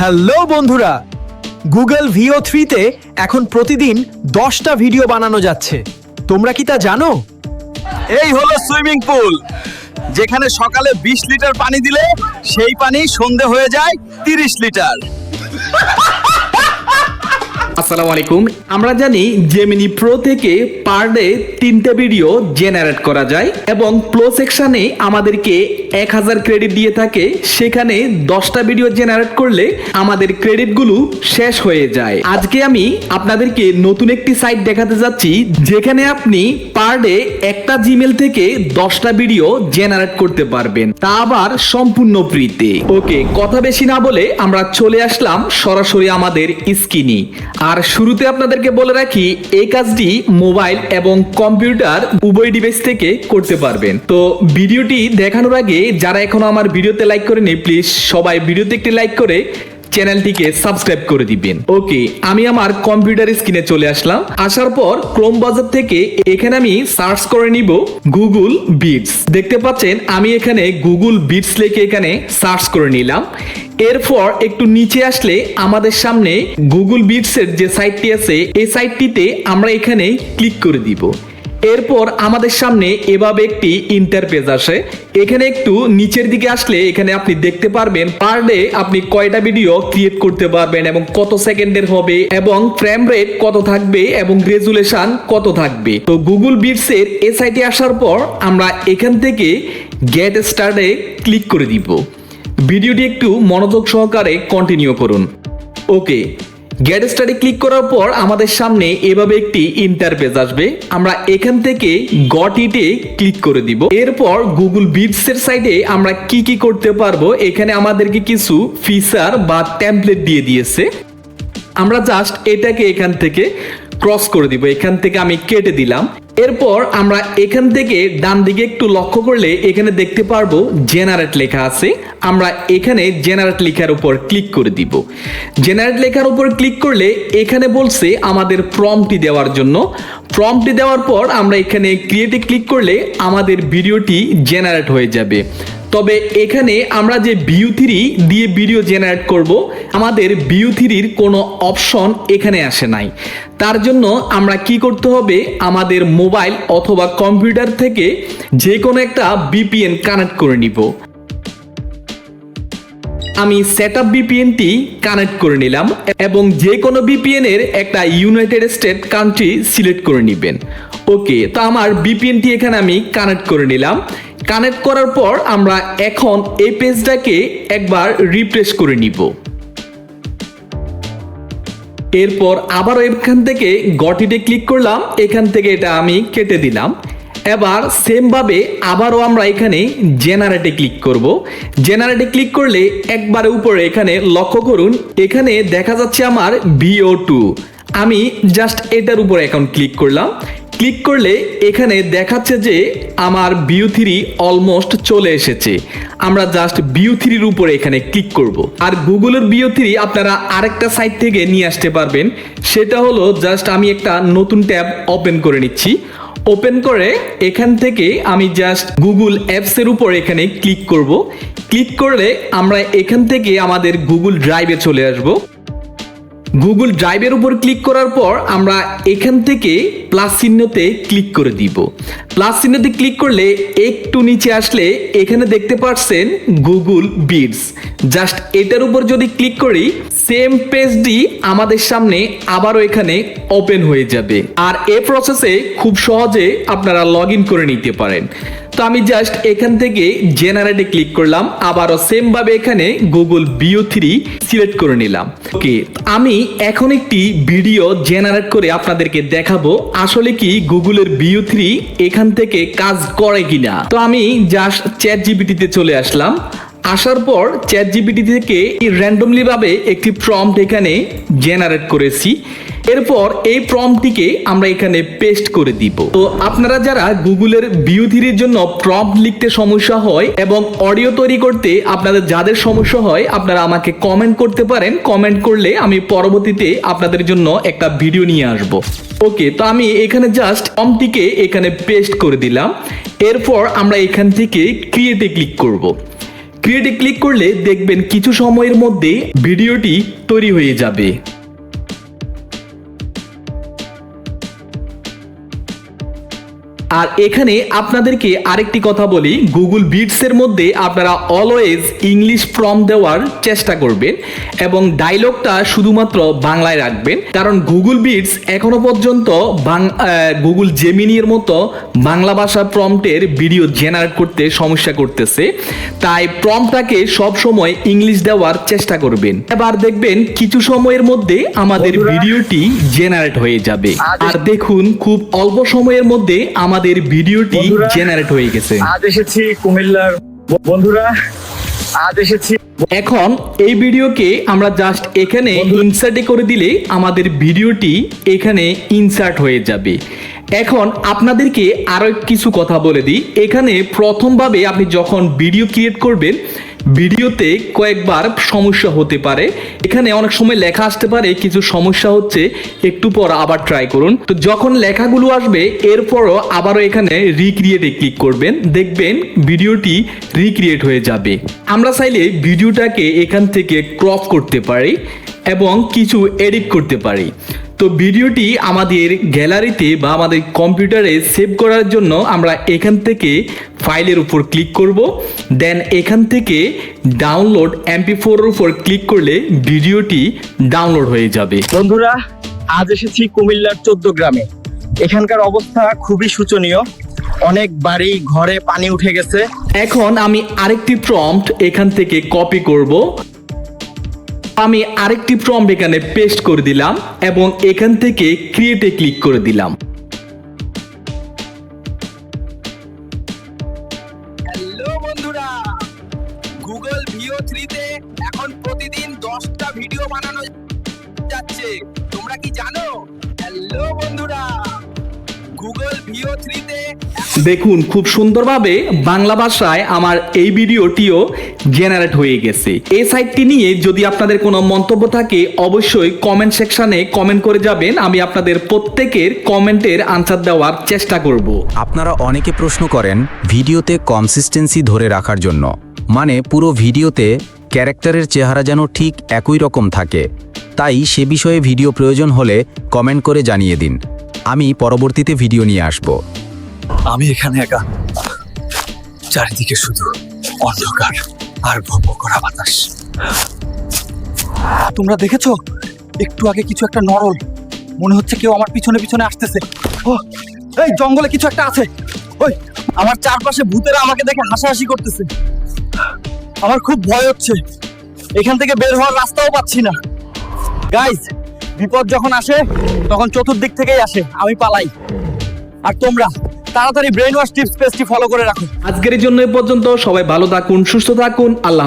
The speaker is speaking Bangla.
হ্যালো বন্ধুরা, গুগল ভিও থ্রিতে এখন প্রতিদিন দশটা ভিডিও বানানো যাচ্ছে। তোমরা কি তা জানো? এই হলো সুইমিং পুল। যেখানে সকালে 20 লিটার পানি দিলে সেই পানি সন্ধে হয়ে যায় 30 লিটার। আসসালামু আলাইকুম। আমরা জানি জেমিনি প্রো থেকে পার ডে তিনটে ভিডিও জেনারেট করা যায় এবং প্রো সেকশনে আমাদেরকে এক হাজার ক্রেডিট দিয়ে থাকে। সেখানে দশটা ভিডিও জেনারেট করলে আমাদের ক্রেডিটগুলো শেষ হয়ে যায়। আজকে আমি আপনাদেরকে নতুন একটি সাইট দেখাতে যাচ্ছি, যেখানে আপনি পার ডে একটা জিমেল থেকে দশটা ভিডিও জেনারেট করতে পারবেন। তা আবার সম্পূর্ণ ফ্রিতে ওকে কথা বেশি না বলে আমরা চলে আসলাম সরাসরি আমাদের স্ক্রিনে আর শুরুতে আপনাদেরকে বলে রাখি, এই কাজটি মোবাইল এবং কম্পিউটার উভয় ডিভাইস থেকে করতে পারবেন। তো ভিডিওটি দেখানোর আগে যারা এখনও আমার ভিডিওতে লাইক করেনি প্লিজ সবাই ভিডিওতে একটি লাইক করে চ্যানেলটিকে সাবস্ক্রাইব করে দিবেন। ওকে, আমি আমার কম্পিউটার স্ক্রিনে চলে আসলাম। আসার পর ক্রোম বাজার থেকে এখানে আমি সার্চ করে নিব গুগল বিটস দেখতে পাচ্ছেন, আমি এখানে গুগল বিটস লিখে এখানে সার্চ করে নিলাম। এরপর একটু নিচে আসলে আমাদের সামনে গুগল বিটস এর যে সাইটটি আছে, এই সাইটটিতে আমরা এখানে ক্লিক করে দিব। এরপর আমাদের সামনে এভাবে একটি ইন্টারপেজ আসে। এখানে একটু নিচের দিকে আসলে এখানে আপনি দেখতে পারবেন পার ডে আপনি কয়টা ভিডিও ক্রিয়েট করতে পারবেন এবং কত সেকেন্ডের হবে এবং ফ্রেম রেট কত থাকবে এবং রেজুলেশন কত থাকবে। তো গুগল বিটস এর এই সাইটে আসার পর আমরা এখান থেকে গেট স্টার্টে ক্লিক করে দিব। ভিডিওটি একটু মনোযোগ সহকারে কন্টিনিউ করুন। ওকে গেট স্টাডি ক্লিক করার পর আমাদের সামনে এভাবে একটি ইন্টারপেজ আসবে। আমরা এখান থেকে গট ইটে ক্লিক করে দিব। এরপর গুগল বিটস এর সাইডে আমরা কি কি করতে পারব? এখানে আমাদেরকে কিছু ফিচার বা টেমপ্লেট দিয়ে দিয়েছে। আমরা জাস্ট এটাকে এখান থেকে ক্রস করে দিব, এখান থেকে আমি কেটে দিলাম। এরপর আমরা এখান থেকে ডান দিকে একটু লক্ষ্য করলে এখানে দেখতে পারব জেনারেট লেখা আছে। আমরা এখানে জেনারেট লেখার উপর ক্লিক করে দিব। জেনারেট লেখার উপর ক্লিক করলে এখানে বলছে আমাদের প্রম্পটি দেওয়ার জন্য। প্রম্পটি দেওয়ার পর আমরা এখানে ক্রিয়েটে ক্লিক করলে আমাদের ভিডিওটি জেনারেট হয়ে যাবে। তবে এখানে আমরা যে বিউ থ্রি দিয়ে ভিডিও জেনারেট করব, আমাদের বিউ থ্রির কোনো অপশন এখানে আসে নাই। তার জন্য আমরা কি করতে হবে? আমাদের মোবাইল অথবা কম্পিউটার থেকে যে কোনো একটা বিপিএন কানেক্ট করে নিব। আমি সেট আপ বিপিএনটি কানেক্ট করে নিলাম এবং যে কোনো বিপিএন এর একটা ইউনাইটেড স্টেট কান্ট্রি সিলেক্ট করে নেবেন। ওকে, তো আমার বিপিএনটি এখানে আমি কানেক্ট করে নিলাম। কানেক্ট করার পর আমরা এখন এই পেজটাকে একবার রিফ্রেশ করে নিব। এরপর আবারও এখান থেকে গটিতে ক্লিক করলাম, এখান থেকে এটা আমি কেটে দিলাম। এবার সেম ভাবে আবারও আমরা এখানে জেনারেটে ক্লিক করব। জেনারেটে ক্লিক করলে একবারে উপরে এখানে লক্ষ্য করুন, এখানে দেখা যাচ্ছে আমার ভিও টু আমি জাস্ট এটার উপর এখন ক্লিক করলাম। ক্লিক করলে এখানে দেখাচ্ছে যে আমার বিউ থ্রি অলমোস্ট চলে এসেছে। আমরা জাস্ট বিউ থ্রির উপরে এখানে ক্লিক করব। আর গুগলের বিউ থ্রি আপনারা আরেকটা সাইট থেকে নিয়ে আসতে পারবেন। সেটা হলো জাস্ট আমি একটা নতুন ট্যাব ওপেন করে নিচ্ছি। ওপেন করে এখান থেকে আমি জাস্ট গুগল অ্যাপসের উপর এখানে ক্লিক করব। ক্লিক করলে আমরা এখান থেকে আমাদের গুগল ড্রাইভে চলে আসব। গুগল ড্রাইভের উপর ক্লিক করার পর আমরা এখান থেকে প্লাস চিহ্নতে ক্লিক করে দিব। প্লাস চিহ্নতে ক্লিক করলে একটু নিচে আসলে এখানে দেখতে পাচ্ছেন গুগল বিডস জাস্ট এটার উপর যদি ক্লিক করি সেম পেজটি আমাদের সামনে আবারও এখানে ওপেন হয়ে যাবে। আর এ প্রসেসে খুব সহজে আপনারা লগ করে নিতে পারেন। তো আমি জাস্ট এখান থেকে জেনারেটে ক্লিক করলাম, আবারও সেম ভাবে এখানে গুগল বিও থ্রি সিলেক্ট করে নিলাম। ওকে আমি এখন একটি ভিডিও জেনারেট করে আপনাদেরকে দেখাবো, আসলে কি গুগলের বিও থ্রি এখান থেকে কাজ করে কিনা। তো আমি জাস্ট চ্যাট জিবিটিতে চলে আসলাম, আসার পর চ্যাট জিবিটি থেকে র্যান্ডমলি ভাবে একটি প্রম্পট এখানে জেনারেট করেছি। এরপর এই প্রম্পটিকে আমরা এখানে পেস্ট করে দিব। তো আপনারা যারা গুগলের ভিউ থ্রির জন্য প্রম্পট লিখতে সমস্যা হয় এবং অডিও তৈরি করতে আপনাদের যাদের সমস্যা হয়, আপনারা আমাকে কমেন্ট করতে পারেন। কমেন্ট করলে আমি পরবর্তীতে আপনাদের জন্য একটা ভিডিও নিয়ে আসব। ওকে তো আমি এখানে জাস্ট প্রম্পটিকে এখানে পেস্ট করে দিলাম। এরপর আমরা এখান থেকে ক্রিয়েটে ক্লিক করব। ক্রিয়েটে ক্লিক করলে দেখবেন কিছু সময়ের মধ্যে ভিডিওটি তৈরি হয়ে যাবে। আর এখানে আপনাদেরকে আরেকটি কথা বলি গুগল বিটস এর মধ্যে আপনারা অলওয়েজ ইংলিশ ফর্ম দেওয়ার চেষ্টা করবেন এবং ডায়লগটা শুধুমাত্র বাংলায় রাখবেন। কারণ গুগল বিটস এখনও পর্যন্ত গুগল জেমিনির মতো বাংলা ভাষা প্রম্পটের ভিডিও জেনারেট করতে সমস্যা করতেছে। তাই প্রম্পটাকে সব সময় ইংলিশ দেওয়ার চেষ্টা করবেন। এবার দেখবেন কিছু সময়ের মধ্যে আমাদের ভিডিওটি জেনারেট হয়ে যাবে। আর দেখুন খুব অল্প সময়ের মধ্যে আমাদের ভিডিওটি জেনারেট হয়ে গেছে। আজ এসেছি কুমিল্লার বন্ধুরা আজ এসেছি এখন এই ভিডিওকে আমরা জাস্ট এখানে ইনসার্টে করে দিলে আমাদের ভিডিওটি এখানে ইনসার্ট হয়ে যাবে। এখন আপনাদেরকে আরও কিছু কথা বলে দিই। এখানে প্রথমভাবে আপনি যখন ভিডিও ক্রিয়েট করবেন ভিডিওতে কয়েকবার সমস্যা হতে পারে। এখানে অনেক সময় লেখা আসতে পারে, কিছু সমস্যা হচ্ছে, একটু পর আবার ট্রাই করুন। তো যখন লেখাগুলো আসবে, এরপরও আবারও এখানে রিক্রিয়েটে ক্লিক করবেন। দেখবেন ভিডিওটি রিক্রিয়েট হয়ে যাবে। আমরা চাইলে ভিডিওটাকে এখান থেকে ক্রপ করতে পারি এবং কিছু এডিট করতে পারি। তো ভিডিওটি আমাদের গ্যালারিতে বা আমাদের কম্পিউটারে সেভ করার জন্য আমরা এখান থেকে ফাইলের উপর ক্লিক করব। দেন এখান থেকে ডাউনলোড এমপি ফোরের উপর ক্লিক করলে ভিডিওটি ডাউনলোড হয়ে যাবে। বন্ধুরা আজ এসেছি কুমিল্লার চোদ্দ গ্রামে। এখানকার অবস্থা খুবই শোচনীয়। অনেক বাড়ি ঘরে পানি উঠে গেছে। এখন আমি আরেকটি প্রম্পট এখান থেকে কপি করব। আমি আরেকটি ফর্ম এখানে পেস্ট করে দিলাম এবং এখান থেকে ক্রিয়েটে ক্লিক করে দিলাম। হ্যালো বন্ধুরা গুগল ভিও এখন প্রতিদিন দশটা ভিডিও বানানো যাচ্ছে। দেখুন, খুব সুন্দরভাবে বাংলা ভাষায় আমার এই ভিডিওটিও জেনারেট হয়ে গেছে। এই সাইটটি নিয়ে যদি আপনাদের কোনো মন্তব্য থাকে, অবশ্যই কমেন্ট সেকশনে কমেন্ট করে যাবেন। আমি আপনাদের প্রত্যেকের কমেন্টের আনসার দেওয়ার চেষ্টা করব। আপনারা অনেকে প্রশ্ন করেন, ভিডিওতে কনসিস্টেন্সি ধরে রাখার জন্য। মানে পুরো ভিডিওতে ক্যারেক্টারের চেহারা যেন ঠিক একই রকম থাকে। তাই সে বিষয়ে ভিডিও প্রয়োজন হলে কমেন্ট করে জানিয়ে দিন। আমি পরবর্তীতে ভিডিও নিয়ে আসব। আমি এখানে একা। চারিদিকে শুধু অন্ধকার আর ভব করা বাতাস। তোমরা দেখেছ? একটু আগে কিছু একটা নরল। মনে হচ্ছে কেউ আমার পিছনে পিছনে আসতেছে। ও এই জঙ্গলে কিছু একটা আছে। ওই, আমার চারপাশে ভূতেরা আমাকে দেখে হাসাহাসি করতেছে। আমার খুব ভয় হচ্ছে। এখান থেকে বের হওয়ার রাস্তাও পাচ্ছি না। গাইস বিপদ যখন আসে, তখন চতুর্দিক থেকেই আসে, আমি পালাই। আর তোমরা, তাড়াতাড়ি ব্রেন ওয়াশ টিপস পেজটি ফলো করে রাখো। আজকের জন্য এই পর্যন্ত, সবাই ভালো থাকুন, সুস্থ থাকুন, আল্লাহ